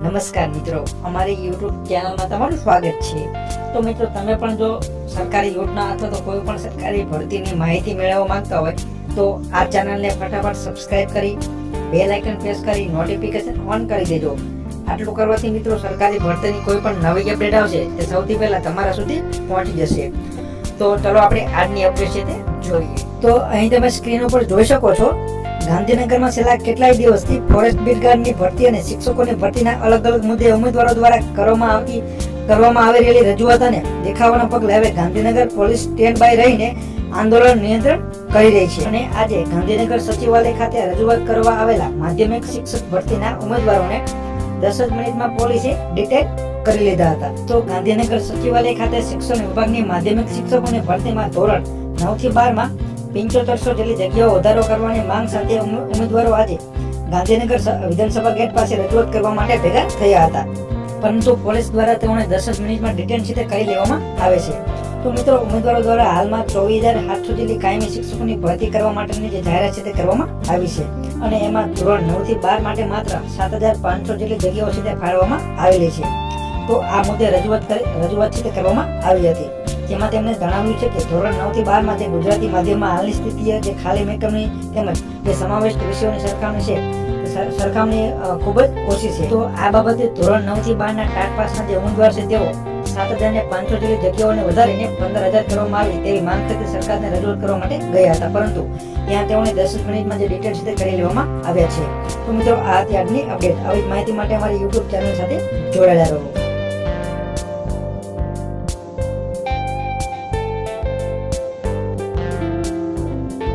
નમસ્કાર મિત્રો, અમારી યુટ્યુબ ચેનલમાં તમારું સ્વાગત છે. તો મિત્રો, તમે પણ જો સરકારી યોજના અથવા તો કોઈ પણ સરકારી ભરતીની માહિતી મેળવવા માંગતા હોય, તો આ ચેનલને ફટાફટ સબસ્ક્રાઇબ કરી બે લાઇકન પ્રેસ કરી નોટિફિકેશન ઓન કરી દેજો. આટલું કરવાથી મિત્રો, સરકારી ભરતીની કોઈ પણ નવી અપડેટ આવશે, તે સૌથી પહેલાં તમારા સુધી પહોંચી જશે. તો ચલો આપણે આજની અપડેટ છે તે જોઈએ. તો અહીં તમે સ્ક્રીન ઉપર જોઈ શકો છો ગાંધીનગરમાં છેલ્લા કેટલાય દિવસથી ફોરેસ્ટ બ્રિગેડની ભરતી અને શિક્ષકોની ભરતીના અલગ અલગ મુદ્દે ઉમેદવારો દ્વારા કરવામાં આવતી, કરવામાં આવી રહેલી રજૂઆત અને દેખાવાના પગલે હવે ગાંધીનગર પોલીસ સ્ટેન્ડ બાય રહીને આંદોલન નિયંત્રણ કરી રહી છે. અને આજે ગાંધીનગર સચિવાલય ખાતે રજૂઆત કરવા આવેલા માધ્યમિક શિક્ષક ભરતીના ઉમેદવારોને દસ જ મિનિટમાં પોલીસે ડિટેક્ટ કરી લીધા હતા. તો ગાંધીનગર સચિવાલય ખાતે શિક્ષણ વિભાગની માધ્યમિક શિક્ષકોની ભરતીમાં ધોરણ નવથી બારમાં પંચોતેરસો જેટલી જગ્યાઓ વધારો કરવાની માંગ સાથે ઉમેદવારો આજે ગાંધીનગર વિધાનસભા ગેટ પાસે રજૂઆત કરવા માટે ભેગા થયા હતા. પરંતુ પોલીસ દ્વારા તેઓને દસ જ મિનિટમાં સીધે કરી લેવામાં આવે છે. તો મિત્રો, ઉમેદવારો દ્વારા હાલમાં ચોવીસ હજાર સાતસો જેટલી કાયમી શિક્ષકોની ભરતી કરવા માટેની જે જાહેરાત છે તે કરવામાં આવી છે. અને એમાં ધોરણ નવથી બાર માટે માત્ર સાત હજાર પાંચસો જેટલી જગ્યાઓ સીધે ફાળવવામાં આવેલી છે. તો આ મુદ્દે રજૂઆત કરી, રજૂઆત છે તે કરવામાં આવી હતી. જેમાં તેમણે જણાવ્યું છે કે ધોરણ નવથી બારમાં જે ગુજરાતી માધ્યમમાં હાલની સ્થિતિ જે ખાલી મેકમની તેમજ જે સમાવિષ્ટ વિષયોની સરખામણી છે સરખામણી ખૂબ જ ઓછી છે. તો આ બાબતે ધોરણ નવથી બાર ના ટાટ પાસના જે ઉમેદવાર છે, તેઓ સાત હજાર ને પાંચસો જેટલી જગ્યાઓને વધારીને પંદર હજાર કરવામાં આવી તેવી માંગ સાથે સરકારને રજૂઆત કરવા માટે ગયા હતા. પરંતુ ત્યાં તેઓને દસ મિનિટમાં જે ડિટેલ છે, તે કરી લેવામાં આવ્યા છે. તો મિત્રો, આ આજની અપડેટ આવી માહિતી માટે અમારી યુટ્યુબ ચેનલ સાથે જોડાયેલા રહો.